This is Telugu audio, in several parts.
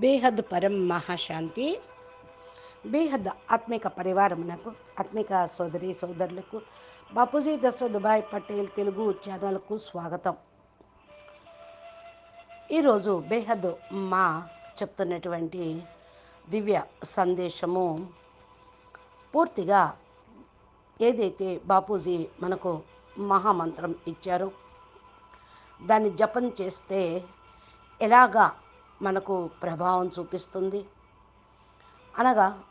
బేహద్ పరం మహాశాంతి. బేహద్ ఆత్మిక పరివారమునకు ఆత్మిక సోదరి సోదరులకు బాపూజీ దశరథ్ దుబాయ్ పటేల్ తెలుగు ఛానల్కు స్వాగతం. ఈరోజు బేహద్ మా చెప్తున్నటువంటి దివ్య సందేశము పూర్తిగా ఏదైతే బాపూజీ మనకు మహామంత్రం ఇచ్చారో దాన్ని జపం చేస్తే ఎలాగా మనకు ప్రభావం చూపిస్తుంది. అనగా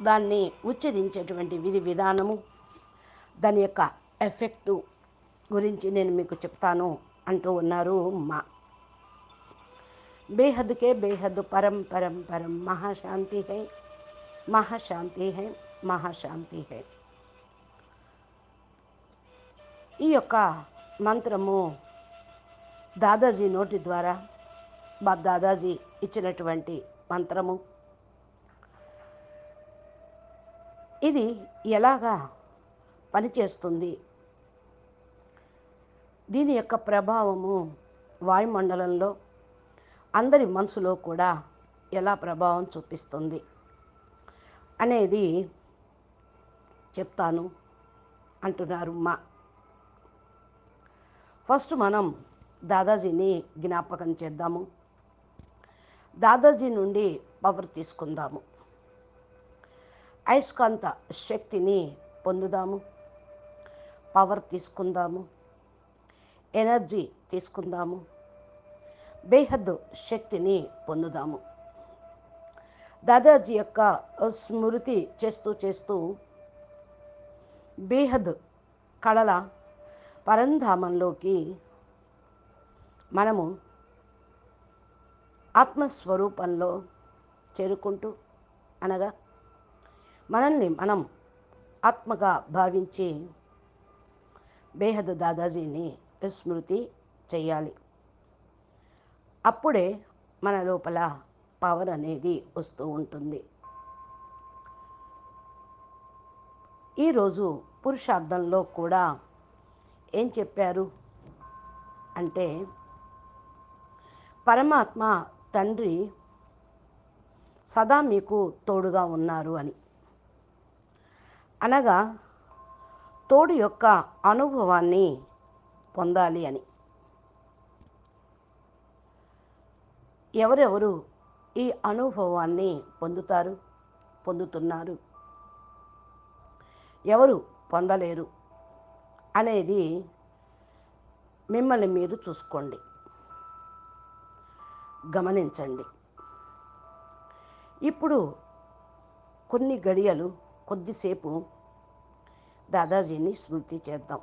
దాన్ని ఉచ్చరించేటువంటి విధి విధానము దాని యొక్క ఎఫెక్టు గురించి నేను మీకు చెప్తాను అంటూ ఉన్నారు మా. బేహద్కే బేహద్ పరం పరం పరం మహాశాంతి హై మహాశాంతి హై మహాశాంతి హై. ఈ యొక్క మంత్రము దాదాజీ నోటి ద్వారా మా దాదాజీ ఇచ్చినటువంటి మంత్రము. ఇది ఎలాగా పనిచేస్తుంది? దీని యొక్క ప్రభావము వాయుమండలంలో అందరి మనసులో కూడా ఎలా ప్రభావం చూపిస్తుంది అనేది చెప్తాను అంటున్నారు మా. ఫస్ట్ మనం దాదాజీని జ్ఞాపకం చేద్దాము. దాదాజీ నుండి పవర్ తీసుకుందాము. అయస్కాంత శక్తిని పొందుదాము. పవర్ తీసుకుందాము. ఎనర్జీ తీసుకుందాము. బేహద్దు శక్తిని పొందుదాము. దాదాజీ యొక్క స్మృతి చేస్తూ చేస్తూ బేహద్ కళల పరంధామంలోకి మనము ఆత్మస్వరూపంలో చేరుకుంటూ అనగా మనల్ని మనం ఆత్మగా భావించి బేహద్ దాదాజీని స్మృతి చేయాలి. అప్పుడే మన లోపల పవర్ అనేది వస్తూ ఉంటుంది. ఈరోజు పురుషార్థంలో కూడా ఏం చెప్పారు? అంటే పరమాత్మ తండ్రి సదా మీకు తోడుగా ఉన్నారు అని. అనగా తోడు యొక్క అనుభవాన్ని పొందాలి అని. ఎవరెవరు ఈ అనుభవాన్ని పొందుతారు పొందుతున్నారు? ఎవరు పొందలేరు అనేది మిమ్మల్ని మీరు చూసుకోండి. గమనించండి. ఇప్పుడు కొన్ని గడియలు కొద్దిసేపు దాదాజీని స్మృతి చేద్దాం.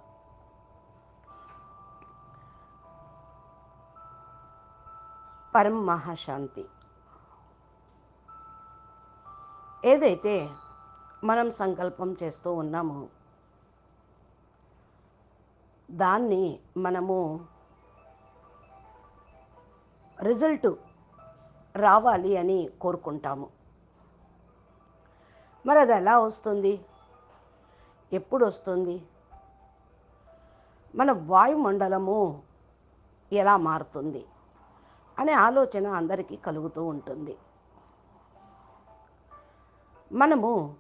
పరం మహాశాంతి. ఏదైతే మనం సంకల్పం చేస్తూ ఉన్నామో దాన్ని మనము రిజల్ట్ రావాలి అని కోరుకుంటాము. మరి అది ఎలా వస్తుంది? ఎప్పుడు వస్తుంది? మన వాయుమండలము ఎలా మారుతుంది అనే ఆలోచన అందరికీ కలుగుతూ ఉంటుంది. మనము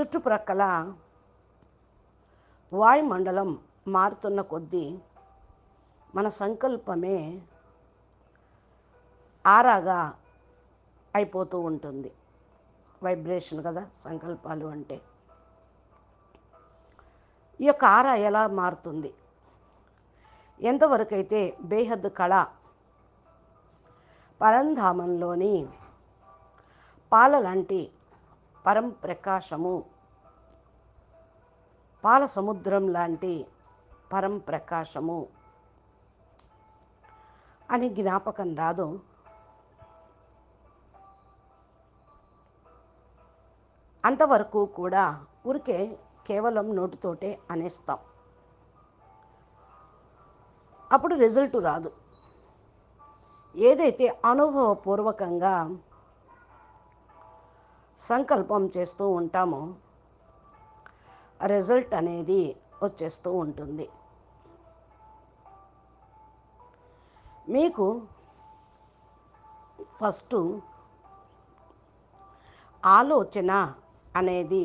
చుట్టుప్రక్కల వాయుమండలం మారుతున్న కొద్దీ మన సంకల్పమే ఆరాగా అయిపోతూ ఉంటుంది. వైబ్రేషన్ కదా సంకల్పాలు అంటే. ఈ యొక్క ఆరా ఎలా మారుతుంది? ఎంతవరకైతే బేహద్ కళ పరంధామంలోని పాల లాంటి పరం ప్రకాశము పాల సముద్రం లాంటి పరం ప్రకాశము అని జ్ఞాపకం రాదు. అంతవరకు కూడా ఊరికే కేవలం నోటితోటే అనేస్తాం. అప్పుడు రిజల్ట్ రాదు. ఏదైతే అనుభవపూర్వకంగా సంకల్పం చేస్తూ ఉంటామో రిజల్ట్ అనేది వచ్చేస్తూ ఉంటుంది. మీకు ఫస్ట్ ఆలోచన అనేది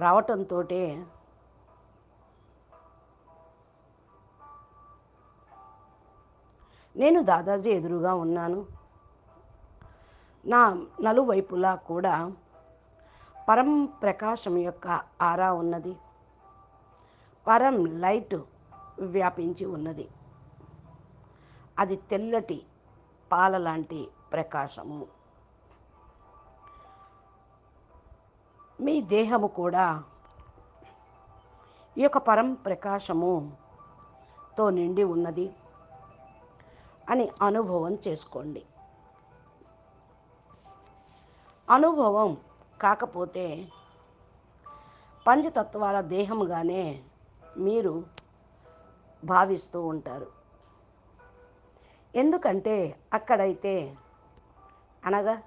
రావటంతో నేను దాదాజీ ఎదురుగా ఉన్నాను. నా నలువైపులా కూడా పరం ప్రకాశం యొక్క ఆరా ఉన్నది. పరం లైట్ వ్యాపించి ఉన్నది. అది తెల్లటి పాల లాంటి ప్రకాశము. మీ దేహము కూడా ఈ యొక్క పరం ప్రకాశముతో నిండి ఉన్నది అని అనుభవం చేసుకోండి. అనుభవం కాకపోతే పంచతత్వాల దేహముగానే మీరు భావిస్తూ ఉంటారు. ఎందుకంటే అక్కడైతే అనగా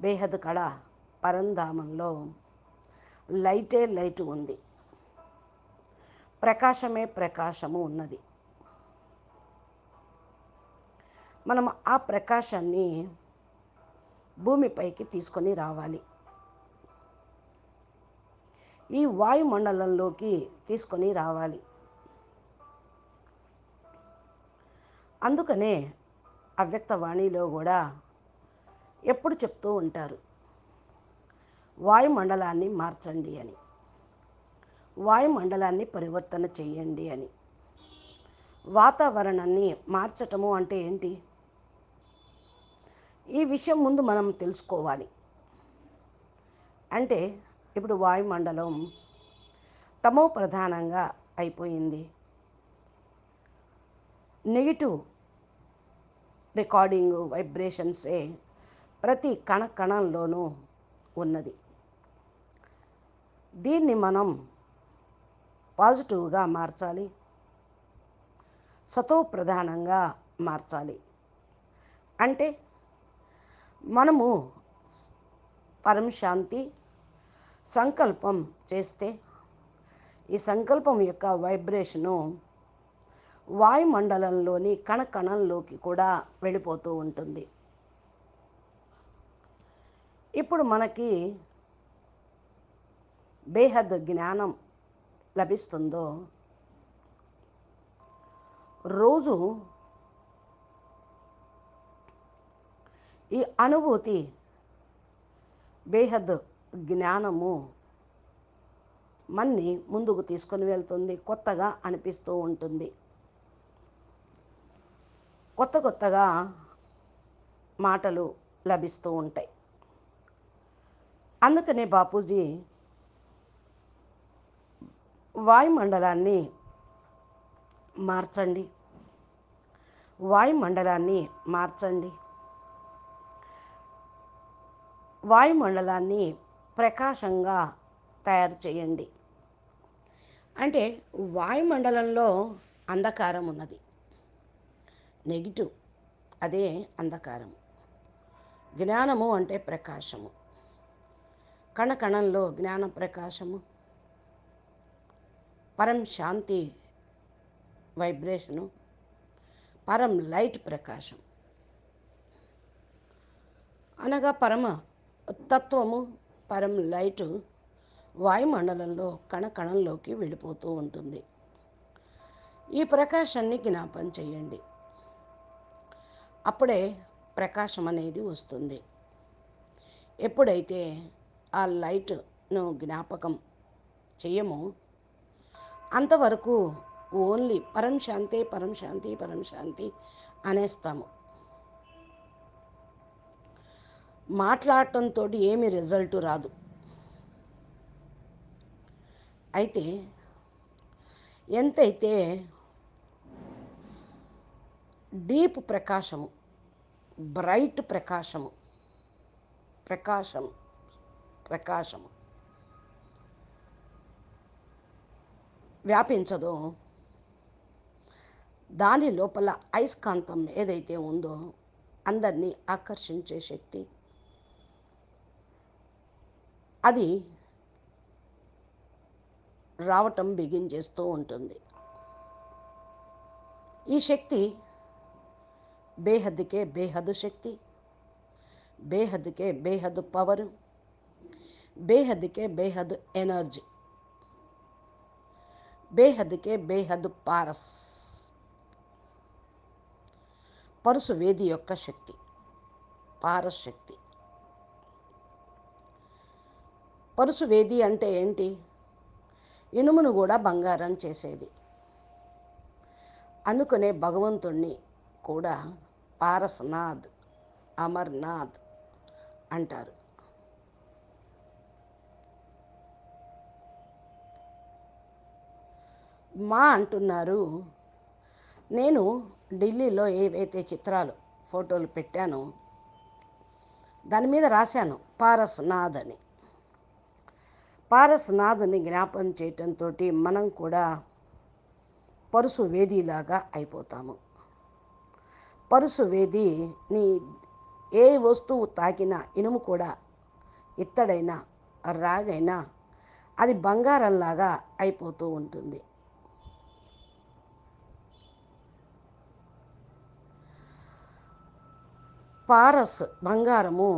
బేహద్ కళ పరంధామంలో లైటే లైట్ ఉంది. ప్రకాశమే ప్రకాశము ఉన్నది. మనం ఆ ప్రకాశాన్ని భూమిపైకి తీసుకొని రావాలి. ఈ వాయుమండలంలోకి తీసుకొని రావాలి. అందుకనే అవ్యక్తవాణిలో కూడా ఎప్పుడు చెప్తూ ఉంటారు వాయుమండలాన్ని మార్చండి అని. వాయుమండలాన్ని పరివర్తన చేయండి అని. వాతావరణాన్ని మార్చటము అంటే ఏంటి? ఈ విషయం ముందు మనం తెలుసుకోవాలి. అంటే ఇప్పుడు వాయుమండలం తమో ప్రధానంగా అయిపోయింది. నెగిటివ్ రికార్డింగ్ వైబ్రేషన్సే ప్రతి కణ కణంలోనూ ఉన్నది. దీన్ని మనం పాజిటివ్గా మార్చాలి. సతో ప్రధానంగా మార్చాలి. అంటే మనము పరంశాంతి సంకల్పం చేస్తే ఈ సంకల్పం యొక్క వైబ్రేషను వాయుమండలంలోని కణకణంలోకి కూడా వెళ్ళిపోతూ ఉంటుంది. ఇప్పుడు మనకి బేహద్ జ్ఞానం లభిస్తుందో రోజు ఈ అనుభూతి బేహద్ జ్ఞానము మన్ని ముందుకు తీసుకొని వెళ్తుంది కొత్తగా అనిపిస్తూ ఉంటుంది. కొత్త కొత్తగా మాటలు లభిస్తూ ఉంటాయి. అందుకనే బాపూజీ వాయుమండలాన్ని మార్చండి. వాయుమండలాన్ని మార్చండి. వాయుమండలాన్ని ప్రకాశంగా తయారు చేయండి. అంటే వాయుమండలంలో అంధకారం ఉన్నది. నెగిటివ్. అదే అంధకారం జ్ఞానము అంటే ప్రకాశము. కణకణంలో జ్ఞాన ప్రకాశము. పరం శాంతి వైబ్రేషను. పరం లైట్ ప్రకాశం అనగా పరమ తత్వము పరం లైటు వాయుమండలంలో కణ కణంలోకి వెళ్ళిపోతూ ఉంటుంది. ఈ ప్రకాశాన్ని జ్ఞాపం చేయండి. అప్పుడే ప్రకాశం అనేది వస్తుంది. ఎప్పుడైతే ఆ లైట్ను జ్ఞాపకం చేయమో అంతవరకు ఓన్లీ పరం శాంతి పరం శాంతి పరం శాంతి అనేస్తాము. మాట్లాడటంతో ఏమి రిజల్ట్ రాదు. అయితే ఎంతైతే డీప్ ప్రకాశము బ్రైట్ ప్రకాశము ప్రకాశం ప్రకాశము. వ్యాపించదు. దాని లోపల అయస్కాంతం ఏదైతే ఉందో అందరినీ ఆకర్షించే శక్తి. అది రావటం బిగించేస్తూ ఉంటుంది. ఈ శక్తి బేహద్కే బేహద్దు శక్తి బేహద్కే బేహద్దు పవరు బేహద్కే బేహద్దు ఎనర్జీ బేహద్కే బేహద్దు పారస్. పరుసు వేది యొక్క శక్తి పారస్ శక్తి. పరుసు వేది అంటే ఏంటి? ఇనుమును కూడా బంగారం చేసేది. అందుకనే భగవంతుణ్ణి కూడా పారస్నాథ్ అమర్నాథ్ అంటారు. మా అంటున్నారు నేను ఢిల్లీలో ఏవైతే చిత్రాలు ఫోటోలు పెట్టానో దాని మీద రాశాను పారస్నాథ్ అని. పారస్నాథ్ని జ్ఞాపం చేయటంతో మనం కూడా పరుసు వేదిలాగా అయిపోతాము. పరుసు వేదిని ఏ వస్తువు తాకినా ఇనుము కూడా ఇత్తడైనా రాగైనా అది బంగారంలాగా అయిపోతూ ఉంటుంది. పారస్ బంగారము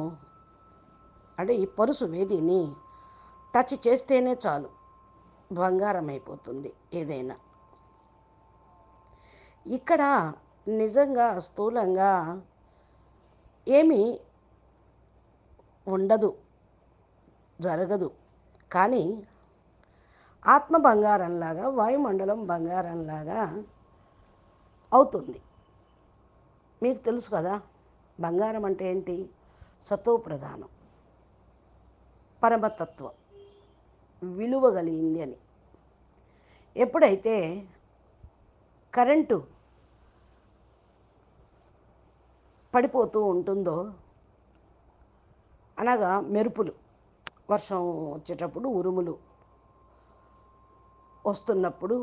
అంటే ఈ పరుసు వేదిని టచ్ చేస్తేనే చాలు బంగారం అయిపోతుంది ఏదైనా. ఇక్కడ నిజంగా స్థూలంగా ఏమీ ఉండదు జరగదు. కానీ ఆత్మ బంగారంలాగా వాయుమండలం బంగారంలాగా అవుతుంది. మీకు తెలుసు కదా బంగారం అంటే ఏంటి? సతో ప్రధానం. పరమతత్వం విలువ కలిగింది అని. ఎప్పుడైతే కరెంటు పడిపోతూ ఉంటుందో అనగా మెరుపులు. వర్షం వచ్చేటప్పుడు ఉరుములు వస్తున్నప్పుడు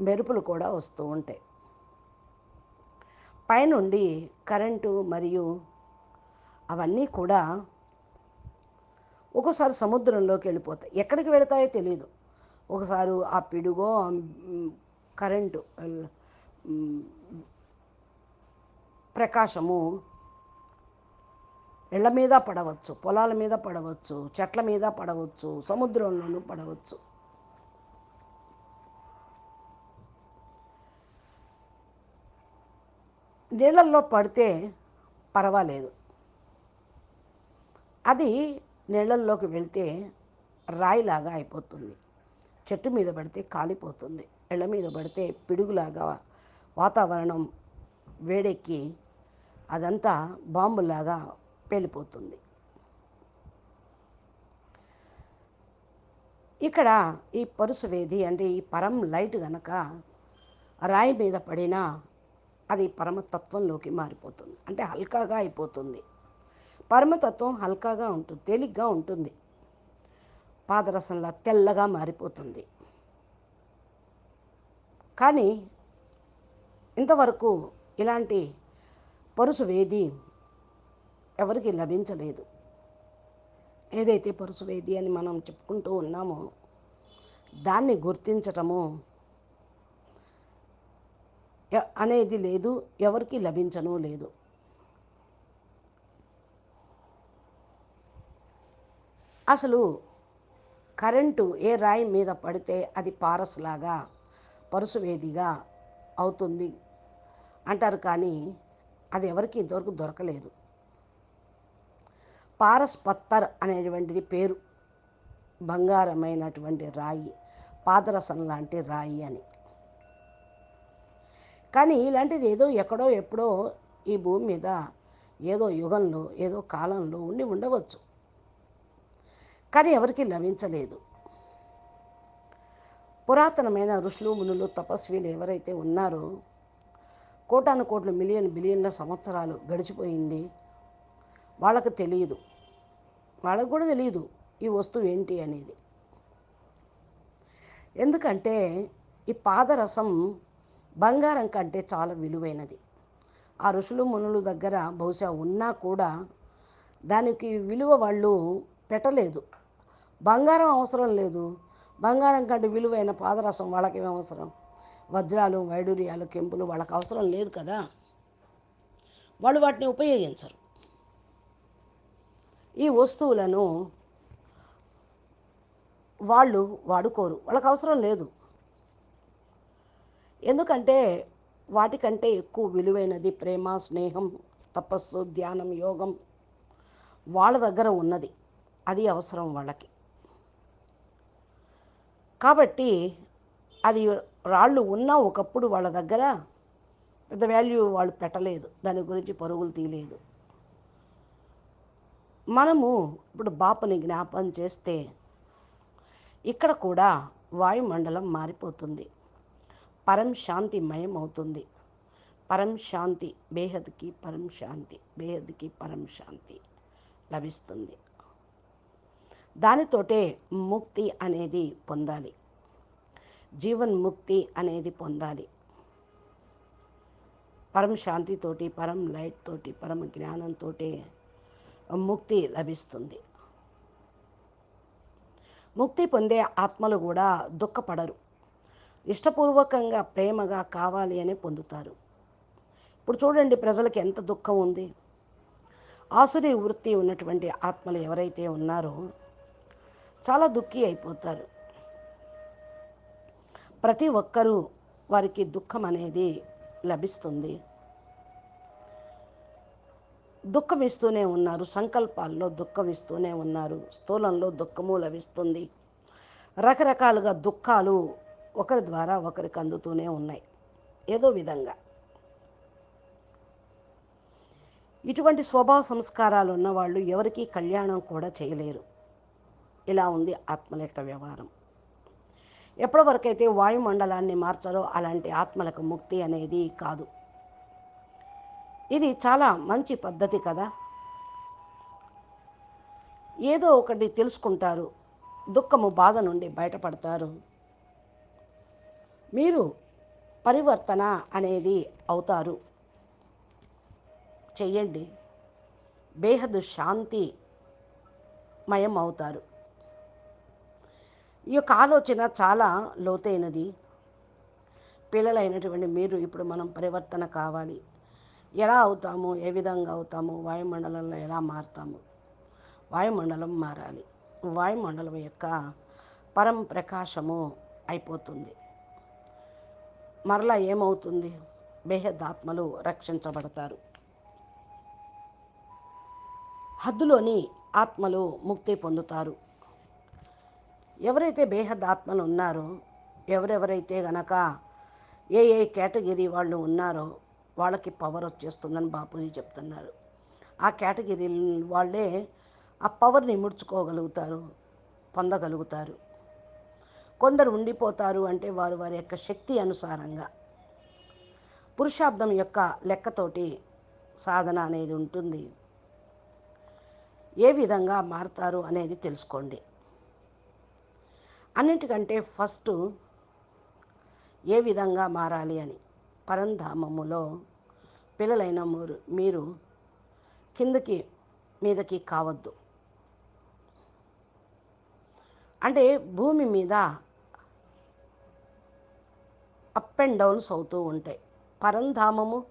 మెరుపులు కూడా వస్తూ ఉంటాయి. పైనుండి కరెంటు మరియు అవన్నీ కూడా ఒకసారి సముద్రంలోకి వెళ్ళిపోతాయి. ఎక్కడికి వెళతాయో తెలియదు ఒకసారి ఆ పిడుగో కరెంటు ప్రకాశము ఇళ్ళ మీద పడవచ్చు పొలాల మీద పడవచ్చు చెట్ల మీద పడవచ్చు సముద్రంలోనూ పడవచ్చు. నీళ్ళల్లో పడితే పర్వాలేదు. అది నీళ్ళల్లోకి వెళ్తే రాయిలాగా అయిపోతుంది. చెట్టు మీద పడితే కాలిపోతుంది. ఇళ్ళ మీద పడితే పిడుగులాగా వాతావరణం వేడెక్కి అదంతా బాంబులాగా పేలిపోతుంది ఇక్కడ ఈ పరుసు వేది అంటే ఈ పరం లైట్ గనక రాయి మీద పడినా అది పరమతత్వంలోకి మారిపోతుంది. అంటే హల్కాగా అయిపోతుంది. పరమతత్వం హల్కాగా ఉంటుంది తేలిగ్గా ఉంటుంది. పాదరసంలా తెల్లగా మారిపోతుంది. కానీ ఇంతవరకు ఇలాంటి పరుసు వేది ఎవరికి లభించలేదు. ఏదైతే పరుసు వేది అని మనం చెప్పుకుంటూ ఉన్నామో దాన్ని గుర్తించటము అనేది లేదు ఎవరికి లభించను లేదు. అసలు కరెంటు ఏ రాయి మీద పడితే అది పారస్లాగా పరుసువేదిగా అవుతుంది. అంటారు కానీ అది ఎవరికి ఇంతవరకు దొరకలేదు. పారస్ పత్తర్ అనేటువంటిది పేరు. బంగారమైనటువంటి రాయి పాదరసం లాంటి రాయి అని. కానీ ఇలాంటిది ఏదో ఎక్కడో ఎప్పుడో ఈ భూమి మీద ఏదో యుగంలో ఏదో కాలంలో ఉండి ఉండవచ్చు. కానీ ఎవరికి లభించలేదు. పురాతనమైన ఋషులు మునులు తపస్వీలు ఎవరైతే ఉన్నారో కోటాను కోట్ల మిలియన్ బిలియన్ల సంవత్సరాలు గడిచిపోయింది. వాళ్ళకు తెలియదు. వాళ్ళకు కూడా తెలియదు ఈ వస్తువు ఏంటి అనేది. ఎందుకంటే ఈ పాదరసం బంగారం కంటే చాలా విలువైనది. ఆ ఋషులు మునులు దగ్గర బహుశా ఉన్నా కూడా దానికి విలువ వాళ్ళు పెట్టలేదు. బంగారం అవసరం లేదు. బంగారం కంటే విలువైన పాదరసం వాళ్ళకేం అవసరం? వజ్రాలు వైడూర్యాలు కెంపులు వాళ్ళకి అవసరం లేదు కదా. వాళ్ళు వాటిని ఉపయోగించరు. ఈ వస్తువులను వాళ్ళు వాడుకోరు. వాళ్ళకి అవసరం లేదు. ఎందుకంటే వాటికంటే ఎక్కువ విలువైనది ప్రేమ స్నేహం తపస్సు ధ్యానం యోగం వాళ్ళ దగ్గర ఉన్నది. అది అవసరం వాళ్ళకి. కాబట్టి అది రాళ్ళు ఉన్నా ఒకప్పుడు వాళ్ళ దగ్గర పెద్ద వాల్యూ వాళ్ళు పెట్టలేదు. దాని గురించి పరుగులు తీయలేదు. మనము ఇప్పుడు బాపని జ్ఞాపం చేస్తే ఇక్కడ కూడా వాయుమండలం మారిపోతుంది. పరం శాంతిమయం అవుతుంది పరం శాంతి బేహద్కి పరం శాంతి బేహద్కి పరం శాంతి లభిస్తుంది. దానితోటే ముక్తి అనేది పొందాలి. జీవన్ ముక్తి అనేది పొందాలి. పరం శాంతితోటి పరం లైట్ తోటి పరమ జ్ఞానంతో ముక్తి లభిస్తుంది. ముక్తి పొందే ఆత్మలు కూడా దుఃఖపడరు. ఇష్టపూర్వకంగా ప్రేమగా కావాలి అని పొందుతారు. ఇప్పుడు చూడండి ప్రజలకు ఎంత దుఃఖం ఉంది. ఆసురి వృత్తి ఉన్నటువంటి ఆత్మలు ఎవరైతే ఉన్నారో చాలా దుఃఖి అయిపోతారు. ప్రతి ఒక్కరూ వారికి దుఃఖం అనేది లభిస్తుంది. దుఃఖం ఇస్తూనే ఉన్నారు సంకల్పాల్లో దుఃఖమిస్తూనే ఉన్నారు స్థూలంలో దుఃఖము లభిస్తుంది. రకరకాలుగా దుఃఖాలు ఒకరి ద్వారా ఒకరికి అందుతూనే ఉన్నాయి. ఏదో విధంగా. ఇటువంటి స్వభావ సంస్కారాలు ఉన్నవాళ్ళు ఎవరికీ కళ్యాణం కూడా చేయలేరు. ఇలా ఉంది ఆత్మలేఖ వ్యవహారం. ఎప్పటివరకైతే వాయుమండలాన్ని మార్చారో అలాంటి ఆత్మలకు ముక్తి అనేది కాదు. ఇది చాలా మంచి పద్ధతి కదా. ఏదో ఒకటి తెలుసుకుంటారు దుఃఖము బాధ నుండి బయటపడతారు. మీరు పరివర్తన అనేది అవుతారు. చెయ్యండి. బేహదు శాంతి మయం అవుతారు. ఈ యొక్క ఆలోచన చాలా లోతైనది. పిల్లలైనటువంటి మీరు ఇప్పుడు మనం పరివర్తన కావాలి. ఎలా అవుతాము ఏ విధంగా అవుతాము వాయుమండలంలో ఎలా మారుతాము వాయుమండలం మారాలి. వాయుమండలం యొక్క పరం ప్రకాశము అయిపోతుంది. మరలా ఏమవుతుంది? బేహదాత్మలు రక్షించబడతారు. హద్దులోని ఆత్మలు ముక్తి పొందుతారు. ఎవరైతే బేహదాత్మలు ఉన్నారో ఎవరెవరైతే గనక ఏ ఏ కేటగిరీ వాళ్ళు ఉన్నారో వాళ్ళకి పవర్ వచ్చేస్తుందని బాపూజీ చెప్తున్నారు. ఆ కేటగిరీ వాళ్ళే ఆ పవర్ని ముడుచుకోగలుగుతారు పొందగలుగుతారు. కొందరు ఉండిపోతారు అంటే వారు వారి యొక్క శక్తి అనుసారంగా. పురుషార్థం యొక్క లెక్కతోటి సాధన అనేది ఉంటుంది. ఏ విధంగా మారుతారు అనేది తెలుసుకోండి. అన్నిటికంటే ఫస్ట్ ఏ విధంగా మారాలి అని. పరంధామములో పిల్లలైన మీరు మీరు కిందకి మీదకి కావద్దు. అంటే భూమి మీద అప్ అండ్ డౌన్స్ అవుతూ ఉంటాయి. పరంధామము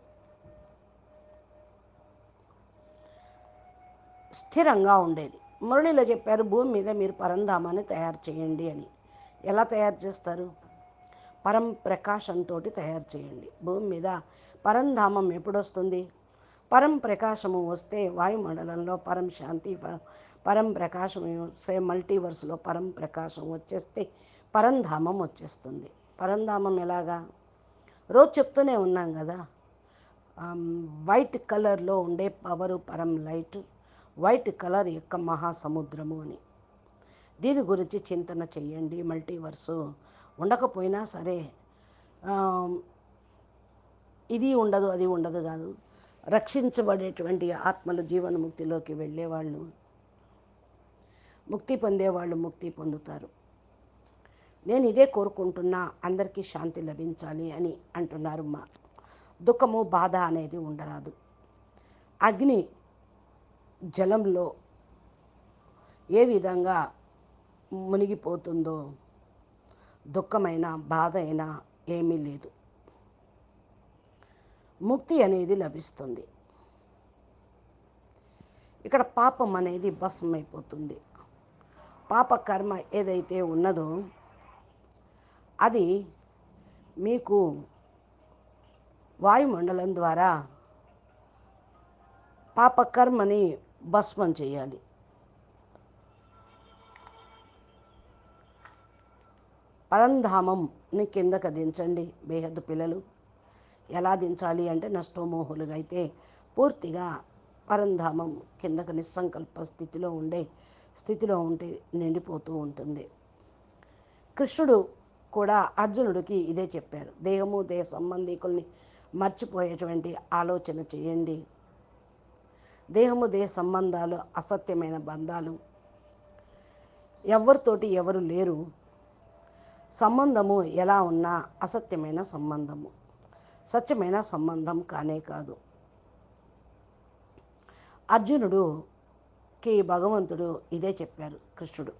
స్థిరంగా ఉండేది. మురళిలో చెప్పారు భూమి మీద మీరు పరంధామాన్ని తయారు చేయండి అని. ఎలా తయారు చేస్తారు? పరం ప్రకాశంతో తయారు చేయండి. భూమి మీద పరంధామం ఎప్పుడొస్తుంది? పరం ప్రకాశము వస్తే వాయుమండలంలో పరం శాంతి పరం పరం ప్రకాశం వస్తే మల్టీవర్స్లో పరం ప్రకాశం వచ్చేస్తే పరంధామం వచ్చేస్తుంది. పరంధామం ఎలాగా? రోజు చెప్తూనే ఉన్నాం కదా వైట్ కలర్లో ఉండే పవరు పరం లైట్ వైట్ కలర్ యొక్క మహాసముద్రము అని. దీని గురించి చింతన చేయండి మల్టీవర్సు. ఉండకపోయినా సరే ఇది ఉండదు అది ఉండదు కాదు. రక్షించబడేటువంటి ఆత్మల జీవనముక్తిలోకి వెళ్ళేవాళ్ళు ముక్తి పొందేవాళ్ళు ముక్తి పొందుతారు. నేను ఇదే కోరుకుంటున్నా అందరికీ శాంతి లభించాలి అని అంటున్నారు మా. దుఃఖము బాధ అనేది ఉండరాదు. అగ్ని జలంలో ఏ విధంగా మునిగిపోతుందో దుఃఖమైన బాధ అయినా ఏమీ లేదు. ముక్తి అనేది లభిస్తుంది. ఇక్కడ పాపం అనేది భస్మైపోతుంది పాప కర్మ ఏదైతే ఉన్నదో అది మీకు వాయుమండలం ద్వారా పాపకర్మని భస్మం చేయాలి. పరంధామంని కిందకు దించండి బేహద్దు పిల్లలు. ఎలా దించాలి అంటే నష్టోమోహులుగా అయితే పూర్తిగా పరంధామం కిందకు నిస్సంకల్ప స్థితిలో ఉండే స్థితిలో ఉంటే నిండిపోతూ ఉంటుంది. కృష్ణుడు కూడా అర్జునుడికి ఇదే చెప్పారు. దేహము దేహ సంబంధికుల్ని మర్చిపోయేటువంటి ఆలోచన చేయండి. దేహము దేహ సంబంధాలు అసత్యమైన బంధాలు. ఎవరితోటి ఎవరు లేరు. సంబంధము ఎలా ఉన్నా అసత్యమైన సంబంధము. సత్యమైన సంబంధం కానే కాదు. అర్జునుడుకి భగవంతుడు ఇదే చెప్పారు కృష్ణుడు.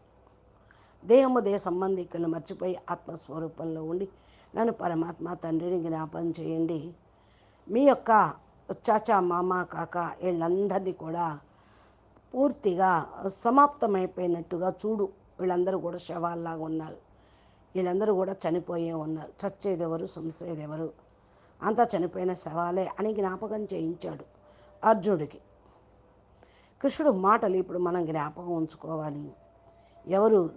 దేహము దేహ సంబంధికులను మర్చిపోయి ఆత్మస్వరూపంలో ఉండి నన్ను పరమాత్మ తండ్రిని జ్ఞాపం చేయండి. మీ యొక్క చాచా మామ కాక వీళ్ళందరినీ కూడా పూర్తిగా సమాప్తమైపోయినట్టుగా చూడు. వీళ్ళందరూ కూడా శవాల్లాగా ఉన్నారు. వీళ్ళందరూ కూడా చనిపోయే ఉన్నారు. చచ్చేదెవరు? ఎవరు సంసేది ఎవరు అంతా చనిపోయిన శవాలే అని జ్ఞాపకం చేయించాడు అర్జునుడికి. కృష్ణుడు మాటలు ఇప్పుడు మనం జ్ఞాపకం ఉంచుకోవాలి. ఎవరు?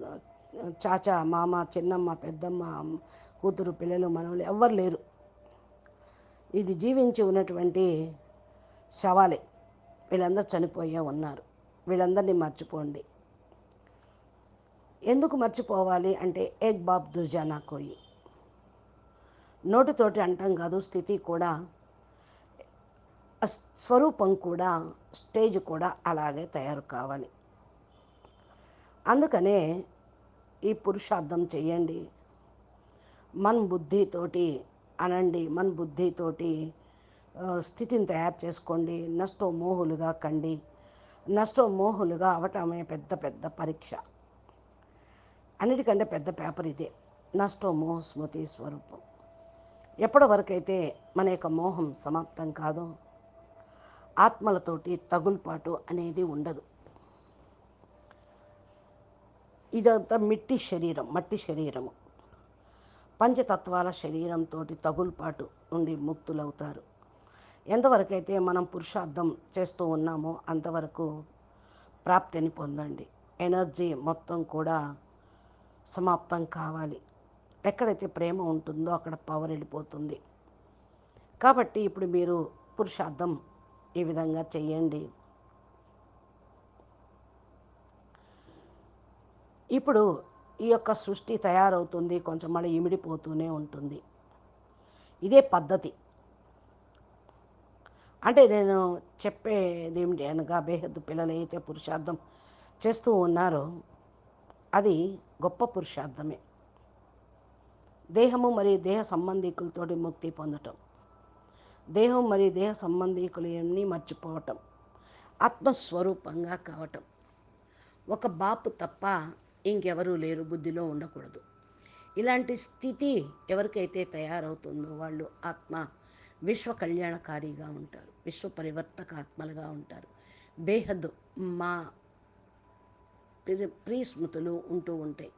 చాచా మామ చిన్నమ్మ పెద్దమ్మ కూతురు పిల్లలు మనవలు ఎవ్వరు లేరు. ఇది జీవించి ఉన్నటువంటి శవాలే. వీళ్ళందరూ చనిపోయే ఉన్నారు. వీళ్ళందరినీ మర్చిపోండి. ఎందుకు మర్చిపోవాలి అంటే ఎగ్ బాబ్ దుజానా కోయి. నోటితోటి అంటాం కాదు స్థితి కూడా స్వరూపం కూడా స్టేజ్ కూడా అలాగే తయారు కావాలి. అందుకనే ఈ పురుషార్థం చేయండి మన బుద్ధితోటి అనండి మన బుద్ధితోటి స్థితిని తయారు చేసుకోండి. నష్టో మోహులుగా కండి. నష్టో మోహులుగా అవటమే పెద్ద పెద్ద పరీక్ష. అన్నిటికంటే పెద్ద పేపర్ ఇదే. నష్టం మోహ స్మృతి స్వరూపం. ఎప్పటి వరకైతే మన యొక్క మోహం సమాప్తం కాదో ఆత్మలతోటి తగులుపాటు అనేది ఉండదు. ఇదంతా మిట్టి శరీరం మట్టి శరీరము. పంచతత్వాల శరీరంతో తగులుపాటు నుండి ముక్తులవుతారు. ఎంతవరకైతే మనం పురుషార్థం చేస్తూ ఉన్నామో అంతవరకు ప్రాప్తిని పొందండి. ఎనర్జీ మొత్తం కూడా సమాప్తం కావాలి. ఎక్కడైతే ప్రేమ ఉంటుందో అక్కడ పవర్ వెళ్ళిపోతుంది. కాబట్టి ఇప్పుడు మీరు పురుషార్థం ఈ విధంగా చేయండి. ఇప్పుడు ఈ యొక్క సృష్టి తయారవుతుంది. కొంచెం మళ్ళీ ఇమిడిపోతూనే ఉంటుంది. ఇదే పద్ధతి. అంటే నేను చెప్పేది ఏమిటి అనగా బేహద్దు పిల్లలు అయితే పురుషార్థం చేస్తూ ఉన్నారో. అది గొప్ప పురుషార్థమే. దేహము మరియు దేహ సంబంధికులతోటి ముక్తి పొందటం. దేహం మరియు దేహ సంబంధికులని మర్చిపోవటం. ఆత్మస్వరూపంగా కావటం. ఒక బాపు తప్ప ఇంకెవరూ లేరు బుద్ధిలో ఉండకూడదు. ఇలాంటి స్థితి ఎవరికైతే తయారవుతుందో వాళ్ళు ఆత్మ విశ్వ కళ్యాణకారిగా ఉంటారు విశ్వ పరివర్తక ఆత్మలుగా ఉంటారు. బేహద్ మా ప్రియ స్మృతులు ఉంటూ ఉంటాయి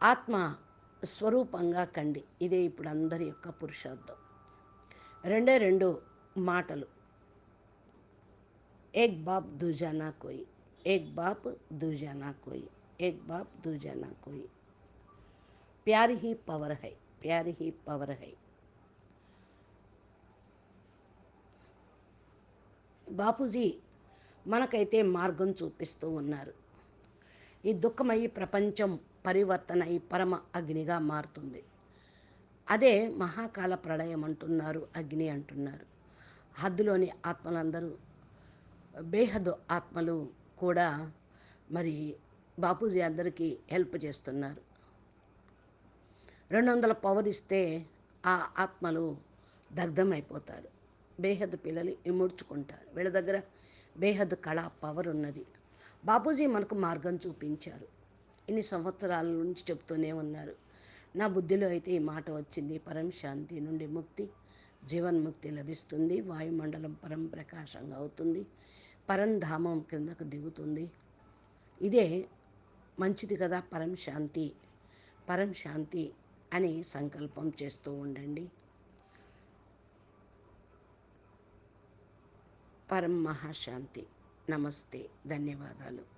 ఆత్మ స్వరూపంగా కండి ఇదే ఇప్పుడు అందరి యొక్క పురుషార్థం రెండే రెండు మాటలు एक बाप दूजा ना कोई एक बाप दूजा ना कोई एक बाप दूजा ना कोई प्यार ही पावर है प्यार ही पावर है బాపూజీ మనకైతే మార్గం చూపిస్తూ ఉన్నారు. ఈ దుఃఖమయ్యి ప్రపంచం పరివర్తన ఈ పరమ అగ్నిగా మారుతుంది. అదే మహాకాల ప్రళయం అంటున్నారు అగ్ని అంటున్నారు. హద్దులోని ఆత్మలందరూ బేహద్దు ఆత్మలు కూడా మరి బాపూజీ అందరికీ హెల్ప్ చేస్తున్నారు. రెండు వందల పవర్ ఇస్తే ఆ ఆత్మలు దగ్ధమైపోతారు. బేహద్దు పిల్లలు ఇముడ్చుకుంటారు. వీళ్ళ దగ్గర బేహద్ కళ పవర్ ఉన్నది. బాపూజీ మనకు మార్గం చూపించారు. ఇన్ని సంవత్సరాల నుంచి చెప్తూనే ఉన్నారు. నా బుద్ధిలో అయితే ఈ మాట వచ్చింది. పరం శాంతి నుండి ముక్తి జీవన్ముక్తి లభిస్తుంది. వాయుమండలం పరం ప్రకాశంగా అవుతుంది. పరంధామం కిందకు దిగుతుంది. ఇదే మంచిది కదా పరం శాంతి. పరం శాంతి అని సంకల్పం చేస్తూ ఉండండి. పరం మహాశాంతి నమస్తే. ధన్యవాదాలు.